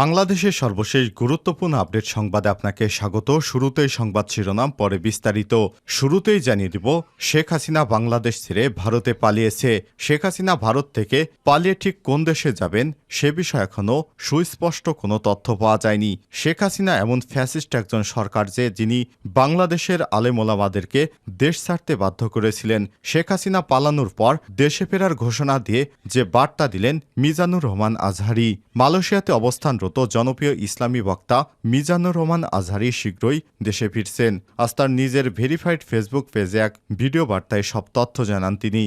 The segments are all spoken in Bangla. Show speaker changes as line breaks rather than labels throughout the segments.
বাংলাদেশের সর্বশেষ গুরুত্বপূর্ণ আপডেট সংবাদে আপনাকে স্বাগত। শুরুতেই সংবাদ শিরোনাম, পরে বিস্তারিত। শুরুতেই জানিয়ে দিব, শেখ হাসিনা বাংলাদেশ ছেড়ে ভারতে পালিয়েছে। শেখ হাসিনা ভারত থেকে পালিয়ে ঠিক কোন দেশে যাবেন, সে বিষয়ে এখনও সুস্পষ্ট কোনো তথ্য পাওয়া যায়নি। শেখ হাসিনা এমন ফ্যাসিস্ট একজন সরকার যে, যিনি বাংলাদেশের আলেমোলামাদেরকে দেশ ছাড়তে বাধ্য করেছিলেন। শেখ হাসিনা পালানোর পর দেশে ফেরার ঘোষণা দিয়ে যে বার্তা দিলেন মিজানুর রহমান আজহারি। মালয়েশিয়াতে অবস্থানরত জনপ্রিয় ইসলামী বক্তা মিজানুর রহমান আজহারি শীঘ্রই দেশে ফিরছেন। আজ তার নিজের ভেরিফাইড ফেসবুক পেজে এক ভিডিও বার্তায় সব তথ্য জানান তিনি।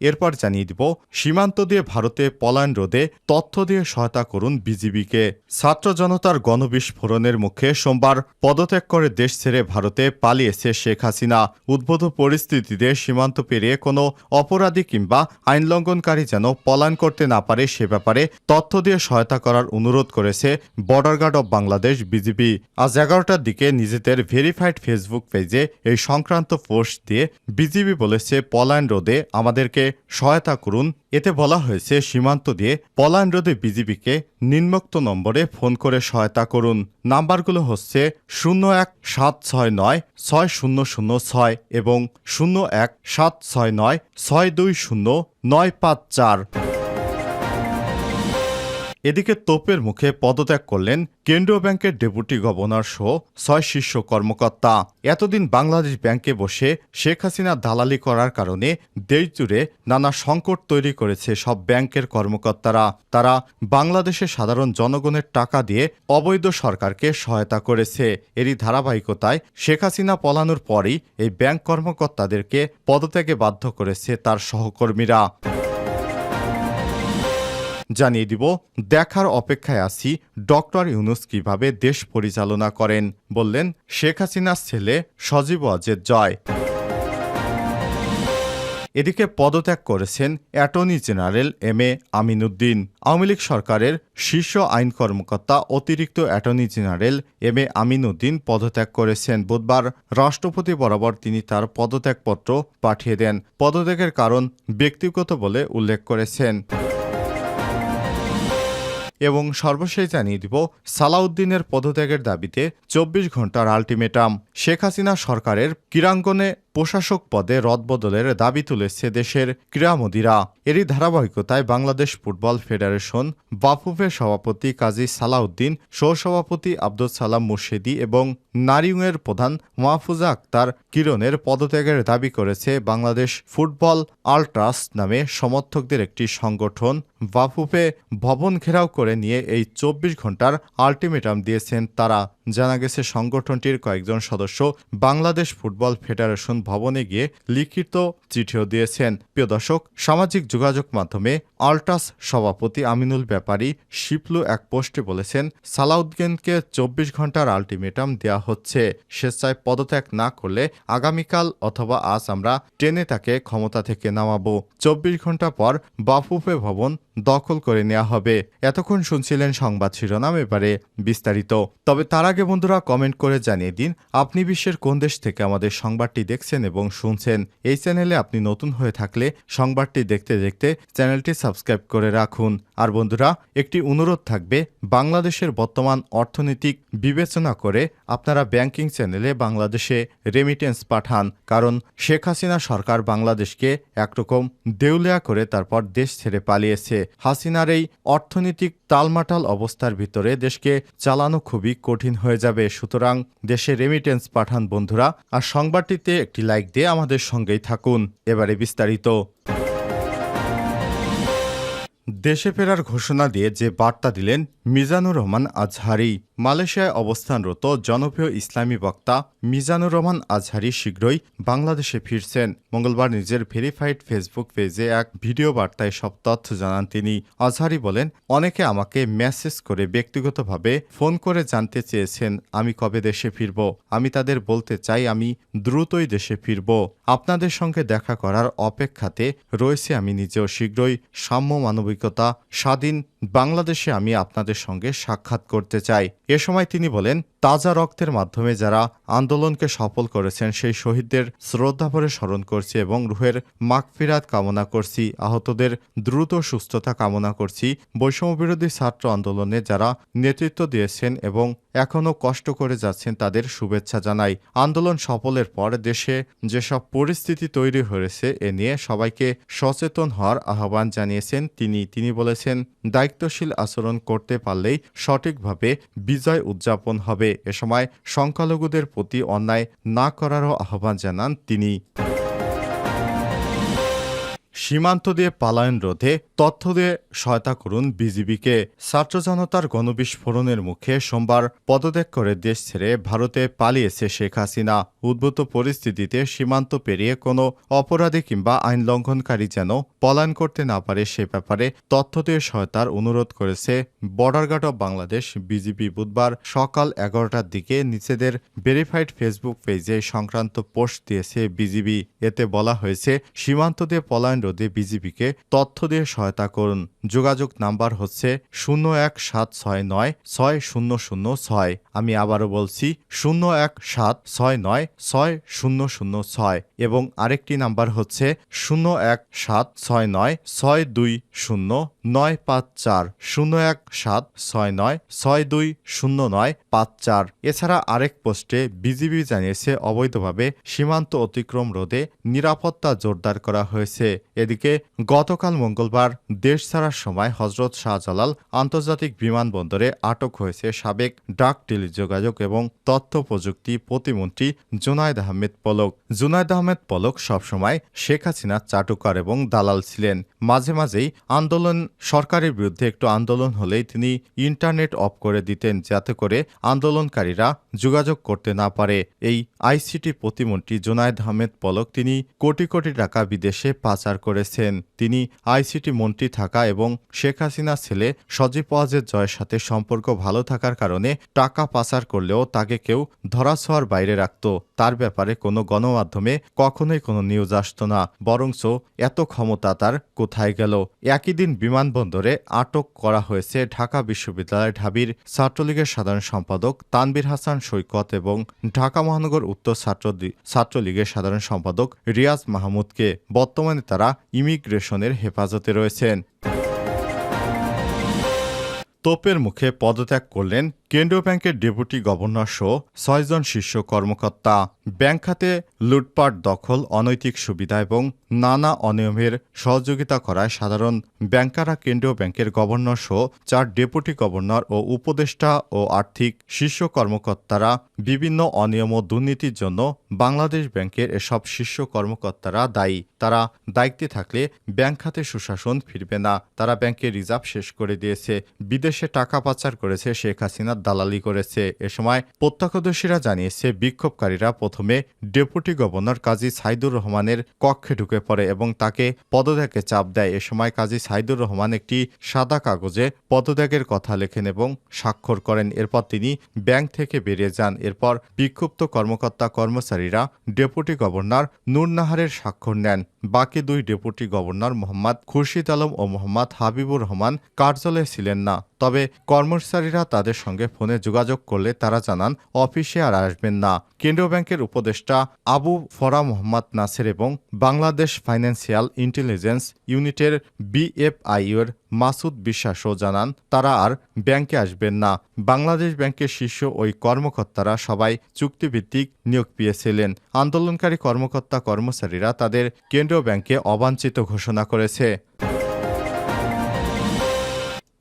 এরপর জানিয়ে দিব, সীমান্ত দিয়ে ভারতে পলায়ন রোধে তথ্য দিয়ে সহায়তা করুন বিজিবিকে। ছাত্র জনতার গণবিস্ফোরণের মুখে সোমবার পদত্যাগ করে দেশ ছেড়ে ভারতে পালিয়েছে শেখ হাসিনা। উদ্ভূত পরিস্থিতিতে সীমান্ত পেরিয়ে কোনো অপরাধী কিংবা আইন লঙ্ঘনকারী যেন পলায়ন করতে না পারে সে ব্যাপারে তথ্য দিয়ে সহায়তা করার অনুরোধ করেছে border guard of Bangladesh BGB. আজ এগারোটার দিকে নিজেদের ভেরিফাইড ফেসবুক পেজে এই সংক্রান্ত পোস্ট দিয়ে বিজিবি বলেছে, পলায়ন রোধে আমাদেরকে সহায়তা করুন। এতে বলা হয়েছে, সীমান্ত দিয়ে পলায়ন রোধে বিজিবিকে নিম্নোক্ত নম্বরে ফোন করে সহায়তা করুন। নাম্বারগুলো হচ্ছে শূন্য এক সাত ছয় নয় ছয় শূন্য শূন্য ছয় এবং শূন্য এক সাত ছয় নয় ছয় দুই শূন্য নয় পাঁচ চার। এদিকে তোপের মুখে পদত্যাগ করলেন কেন্দ্রীয় ব্যাংকের ডেপুটি গভর্নর সহ ছয় শীর্ষ কর্মকর্তা। এতদিন বাংলাদেশ ব্যাংকে বসে শেখ হাসিনা দালালি করার কারণে দেশজুড়ে নানা সংকট তৈরি করেছে সব ব্যাংকের কর্মকর্তারা। তারা বাংলাদেশের সাধারণ জনগণের টাকা দিয়ে অবৈধ সরকারকে সহায়তা করেছে। এরই ধারাবাহিকতায় শেখ হাসিনা পলানোর পরই এই ব্যাংক কর্মকর্তাদেরকে পদত্যাগে বাধ্য করেছে তার সহকর্মীরা। জানিয়ে দিব, দেখার অপেক্ষায় আছি ডক্টর ইউনুস কীভাবে দেশ পরিচালনা করেন, বললেন শেখ হাসিনার ছেলে সজীব অজের জয়। এদিকে পদত্যাগ করেছেন attorney general M A Aminuddin. Awami League সরকারের শীর্ষ আইন কর্মকর্তা অতিরিক্ত attorney general M A Aminuddin পদত্যাগ করেছেন। বুধবার রাষ্ট্রপতি বরাবর তিনি তার পদত্যাগপত্র পাঠিয়ে দেন। পদত্যাগের কারণ ব্যক্তিগত বলে উল্লেখ করেছেন। এবং সর্বশেষ জানিয়ে দিব সালাউদ্দিনের পদত্যাগের দাবিতে চব্বিশ ঘণ্টার আলটিমেটাম। শেখ হাসিনা সরকারের ক্রীড়াঙ্গনে প্রশাসক পদে রদবদলের দাবি তুলেছে দেশের ক্রীড়ামোদীরা। এরই ধারাবাহিকতায় বাংলাদেশ ফুটবল ফেডারেশন বাফুফের সভাপতি কাজী সালাউদ্দিন, সহসভাপতি আব্দুল সালাম মুর্শেদি এবং নারিউংয়ের প্রধান মাহফুজা আক্তার কিরণের পদত্যাগের দাবি করেছে বাংলাদেশ ফুটবল আলট্রাস নামে সমর্থকদের একটি সংগঠন। বাফুফে ভবন ঘেরাও করে নিয়ে এই চব্বিশ ঘণ্টার আলটিমেটাম দিয়েছেন তারা। জানা গেছে, সংগঠনটির কয়েকজন সদস্য বাংলাদেশ ফুটবল ফেডারেশন ভবনে গিয়ে লিখিত চিঠিও দিয়েছেন। প্রিয় দর্শক, সামাজিক যোগাযোগ মাধ্যমে আল্ট্রাস সভাপতি আমিনুল ব্যাপারী শিপলু এক পোস্টে বলেছেন, সালাউদ্দিনকে চব্বিশ ঘণ্টার আলটিমেটাম দেওয়া হচ্ছে। স্বেচ্ছায় পদত্যাগ না করলে আগামীকাল অথবা আজ আমরা ট্রেনে তাকে ক্ষমতা থেকে নামাবো। চব্বিশ ঘণ্টা পর বাফুফে ভবন দখল করে নেওয়া হবে। এতক্ষণ শুনছিলেন সংবাদ শিরোনাম, এবারে বিস্তারিত। তবে তার আগে বন্ধুরা, কমেন্ট করে জানিয়ে দিন, আপনি বিশ্বের কোন দেশ থেকে আমাদের সংবাদটি দেখছেন? এবং শুনছেন। এই চ্যানেলে আপনি নতুন হয়ে থাকলে সংবাদটি দেখতে দেখতে চ্যানেলটি সাবস্ক্রাইব করে রাখুন। আর বন্ধুরা, একটি অনুরোধ থাকবে। বাংলাদেশের বর্তমান অর্থনৈতিক বিবেচনা করে আপনারা ব্যাংকিং চ্যানেলে বাংলাদেশে রেমিটেন্স পাঠান। কারণ শেখ হাসিনা সরকার বাংলাদেশকে একরকম দেউলিয়া করে তারপর দেশ ছেড়ে পালিয়েছে। হাসিনার এই অর্থনৈতিক তালমাটাল অবস্থার ভিতরে দেশকে চালানো খুবই কঠিন হয়ে যাবে। সুতরাং দেশে রেমিটেন্স পাঠান বন্ধুরা। আর সংবাদটিতে একটি লাইক দিয়ে আমাদের সঙ্গেই থাকুন। এবারে বিস্তারিত। দেশে ফেরার ঘোষণা দিয়ে যে বার্তা দিলেন মিজানুর রহমান আজহারি, মালয়েশিয়ায় অবস্থানরত জনপ্রিয় ইসলামী বক্তা মিজানুর রহমান আজহারি শীঘ্রই বাংলাদেশে ফিরছেন। মঙ্গলবার নিজের ভেরিফাইড ফেসবুক পেজে এক ভিডিও বার্তায় সব তথ্য জানান তিনি। আজহারি বলেন, অনেকে আমাকে মেসেজ করে ব্যক্তিগতভাবে ফোন করে জানতে চেয়েছেন, আমি কবে দেশে ফিরব? আমি তাদের বলতে চাই, আমি দ্রুতই দেশে ফিরব। আপনাদের সঙ্গে দেখা করার অপেক্ষাতে রয়েছে আমি নিজেও শীঘ্রই সাম্য মানবিকতা স্বাধীন বাংলাদেশে আমি আপনাদের সঙ্গে সাক্ষাৎ করতে চাই। এ সময় তিনি বলেন, তাজা রক্তের মাধ্যমে যারা আন্দোলনকে সফল করেছেন, সেই শহীদদের শ্রদ্ধাভরে স্মরণ করছি এবং রুহের মাগফিরাত কামনা করছি, আহতদের দ্রুত সুস্থতা কামনা করছি। বৈষম্যবিরোধী ছাত্র আন্দোলনে যারা নেতৃত্ব দিয়েছেন এবং এখনও কষ্ট করে যাচ্ছেন, তাদের শুভেচ্ছা জানাই। আন্দোলন সফলের পর দেশে যেসব পরিস্থিতি তৈরি হয়েছে, এ নিয়ে সবাইকে সচেতন হওয়ার আহ্বান জানিয়েছেন তিনি। তিনি বলেছেন দায়িত্বশীল আচরণ করতে পারলেই সঠিকভাবে বিজয় উদযাপন হবে। এ সময় সংখ্যালঘুদের প্রতি অন্যায় না করারও আহ্বান জানান তিনি। সীমান্ত দিয়ে পালায়ন রোধে তথ্য দিয়ে সহায়তা করুন বিজিবিকে। ছাত্র জনতার গণবিস্ফোরণের মুখে সোমবার পদত্যাগ করে দেশ ছেড়ে ভারতে পালিয়েছে শেখ হাসিনা। উদ্ভূত পরিস্থিতিতে সীমান্ত পেরিয়ে কোনো অপরাধী কিংবা আইন লঙ্ঘনকারী যেন পলায়ন করতে না পারে সে ব্যাপারে তথ্য দিয়ে সহায়তার অনুরোধ করেছে border guard of Bangladesh BGB বুধবার সকাল এগারোটার দিকে নিজেদের ভেরিফাইড ফেসবুক পেজে সংক্রান্ত পোস্ট দিয়েছে বিজিবি। এতে বলা হয়েছে, সীমান্ত দিয়ে পলায়ন রোধে বিজিবিকে তথ্য দিয়ে সহায়তা করুন। যোগাযোগ নাম্বার হচ্ছে শূন্য এক সাত ছয় নয় ছয় শূন্য শূন্য ছয়। আমি আবারও বলছি, শূন্য এক সাত ছয় নয় ছয় শূন্য শূন্য ছয়। এবং আরেকটি নাম্বার হচ্ছে শূন্য এক সাত ছয় নয় ছয় দুই শূন্য নয় পাঁচ চার শূন্য এক সাত ছয় নয় ছয় দুই শূন্য নয় পাঁচ চার। এছাড়া আরেক পোস্টে বিজিবি জানিয়েছে, অবৈধভাবে সীমান্ত অতিক্রম রোধে নিরাপত্তা জোরদার করা হয়েছে। এদিকে গতকাল মঙ্গলবার দেশ ছাড়ার সময় হজরত শাহজালাল আন্তর্জাতিক বিমানবন্দরে আটক হয়েছে সাবেক ডাক টেলিযোগাযোগ এবং তথ্য প্রযুক্তি প্রতিমন্ত্রী জুনায়দ আহমেদ পলক। জুনায়দ আহমেদ পলক সবসময় শেখ হাসিনার চাটুকার এবং দালাল ছিলেন। মাঝে মাঝেই আন্দোলন সরকারের বিরুদ্ধে একটু আন্দোলন হলেই তিনি ইন্টারনেট অফ করে দিতেন যাতে করে আন্দোলনকারীরা যোগাযোগ করতে না পারে। এই আইসিটি প্রতিমন্ত্রী জোনায়দ আহমেদ পলক তিনি কোটি কোটি টাকা বিদেশে পাচার করেছেন। তিনি আইসিটি মন্ত্রী থাকা এবং শেখ হাসিনার ছেলে সজীব ওয়াজের জয়ের সাথে সম্পর্ক ভালো থাকার কারণে টাকা পাচার করলেও তাকে কেউ ধরাছোঁয়ার বাইরে রাখত। তার ব্যাপারে কোনো গণমাধ্যমে কখনোই কোনো নিউজ আসতো না, বরঞ্চ এত ক্ষমতা তার কোথায় গেল? একই দিন বিমানবন্দরে আটক করা হয়েছে ঢাকা বিশ্ববিদ্যালয় ঢাবির ছাত্রলীগের সাধারণ সম্পাদক তানবির হাসান সৈকত এবং ঢাকা মহানগর উত্তর ছাত্র ছাত্রলীগের সাধারণ সম্পাদক রিয়াজ মাহমুদকে। বর্তমানে তারা ইমিগ্রেশনের হেফাজতে রয়েছেন। তোপের মুখে পদত্যাগ করলেন কেন্দ্রীয় ব্যাংকের ডেপুটি গভর্নর সহ ছয়জন শীর্ষ কর্মকর্তা। ব্যাংক খাতে লুটপাট, দখল, অনৈতিক সুবিধা এবং নানা অনিয়মের সহযোগিতা করায় সাধারণ ব্যাংকাররা কেন্দ্রীয় ব্যাংকের গভর্নর সহ চার ডেপুটি গভর্নর ও উপদেষ্টা ও আর্থিক শীর্ষ কর্মকর্তারা বিভিন্ন অনিয়ম ও দুর্নীতির জন্য বাংলাদেশ ব্যাংকের এসব শীর্ষ কর্মকর্তারা দায়ী। তারা দায়িত্বে থাকলে ব্যাংক খাতে সুশাসন ফিরবে না। তারা ব্যাংকের রিজার্ভ শেষ করে দিয়েছে। বিদেশে টাকা পাচার করেছে শেখ হাসিনার দালালি করেছে। এ সময় প্রত্যক্ষদর্শীরা জানিয়েছে, বিক্ষোভকারীরা প্রথমে ডেপুটি গভর্নর কাজী সাইদুর রহমানের কক্ষে ঢুকে পড়ে এবং তাকে পদত্যাগে চাপ দেয়। এ সময় কাজী সাইদুর রহমান একটি সাদা কাগজে পদত্যাগের কথা লেখেন এবং স্বাক্ষর করেন। এরপর তিনি ব্যাংক থেকে বেরিয়ে যান। এরপর বিক্ষুব্ধ কর্মকর্তা কর্মচারীরা ডেপুটি গভর্নর নূর নাহারের স্বাক্ষর নেন। বাকি দুই ডেপুটি গভর্নর মোহাম্মদ খুরশিদ আলম ও মোহাম্মদ হাবিবুর রহমান কার্যালয়ে ছিলেন না। তবে কর্মচারীরা তাদের সঙ্গে ফোনে যোগাযোগ করলে তারা জানান, অফিসে আর আসবেন না। কেন্দ্রীয় ব্যাংকের উপদেষ্টা আবু ফরা মোহাম্মদ নাসের এবং বাংলাদেশ ফাইন্যান্সিয়াল ইন্টেলিজেন্স ইউনিটের বিএফআইউর মাসুদ বিশ্বাসও জানান, তারা আর ব্যাংকে আসবেন না। বাংলাদেশ ব্যাংকের শীর্ষ ওই কর্মকর্তারা সবাই চুক্তিভিত্তিক নিয়োগ পেয়েছিলেন। আন্দোলনকারী কর্মকর্তা কর্মচারীরা তাদের কেন্দ্রীয় ব্যাংকে অবাঞ্ছিত ঘোষণা করেছে।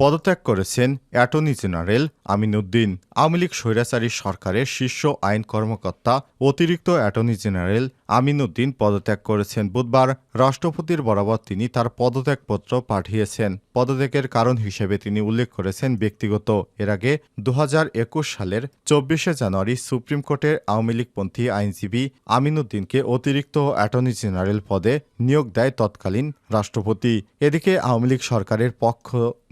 পদত্যাগ করেছেন অ্যাটর্নি জেনারেল আমিনুদ্দিন। আওয়ামী লীগ স্বৈরাচারী সরকারের শীর্ষ আইন কর্মকর্তা অতিরিক্ত অ্যাটর্নি জেনারেল আমিনুদ্দিন পদত্যাগ করেছেন। বুধবার রাষ্ট্রপতির বরাবর তিনি তার পদত্যাগপত্র পাঠিয়েছেন। পদত্যাগের কারণ হিসেবে তিনি উল্লেখ করেছেন ব্যক্তিগত। এর আগে দু হাজার একুশ সালের চব্বিশে জানুয়ারি সুপ্রিম কোর্টের আওয়ামী লীগপন্থী আইনজীবী আমিনুদ্দিনকে অতিরিক্ত অ্যাটর্নি জেনারেল পদে নিয়োগ দেয় তৎকালীন রাষ্ট্রপতি। এদিকে আওয়ামী লীগ সরকারের পক্ষ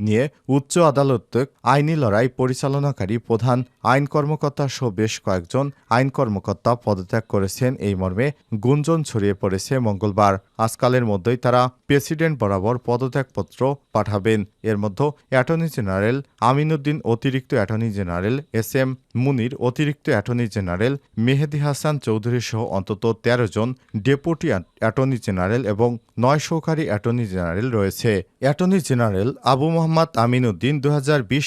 নিয়ে উচ্চ আদালত আইনি লড়াই পরিচালনাকারী প্রধান আইন কর্মকর্তা সহ বেশ কয়েকজন আইন কর্মকর্তা পদত্যাগ করেছেন এই মর্মে গুঞ্জন ছড়িয়ে পড়েছে মঙ্গলবার। আজকালের মধ্যেই তারা প্রেসিডেন্ট বরাবর পদত্যাগপত্র পাঠাবেন। এর মধ্যে অ্যাটর্নি জেনারেল আমিনুদ্দিন, অতিরিক্ত attorney general S M Munir, অতিরিক্ত অ্যাটর্নি জেনারেল মেহেদি হাসান চৌধুরী সহ অন্তত তেরো জন ডেপুটি অ্যাটর্নি জেনারেল এবং নয় সহকারী অ্যাটর্নি জেনারেল রয়েছে। অ্যাটর্নি জেনারেল আবু মোহাম্মদ আমিনুদ্দিন দু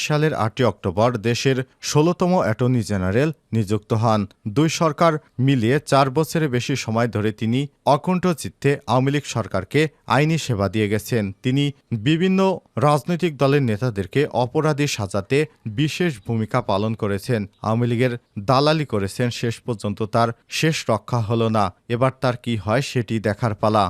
সালের আটই অক্টোবর দেশের ষোলোতম অ্যাটর্নি জেনারেল নিযুক্ত হন। দুই সরকার মিলিয়ে চার বছরের বেশি সময় ধরে তিনি অকুণ্ঠ চিত্তে আওয়ামী লীগ সরকারকে আইনি সেবা দিয়ে গেছেন। তিনি বিভিন্ন রাজনৈতিক দলের নেতাদেরকে অপরাধী সাজাতে বিশেষ ভূমিকা পালন করেছেন। আওয়ামী লীগের দালালি করেছেন, শেষ পর্যন্ত তার শেষ রক্ষা হল না। এবার তার কি হয় সেটি দেখার পালা।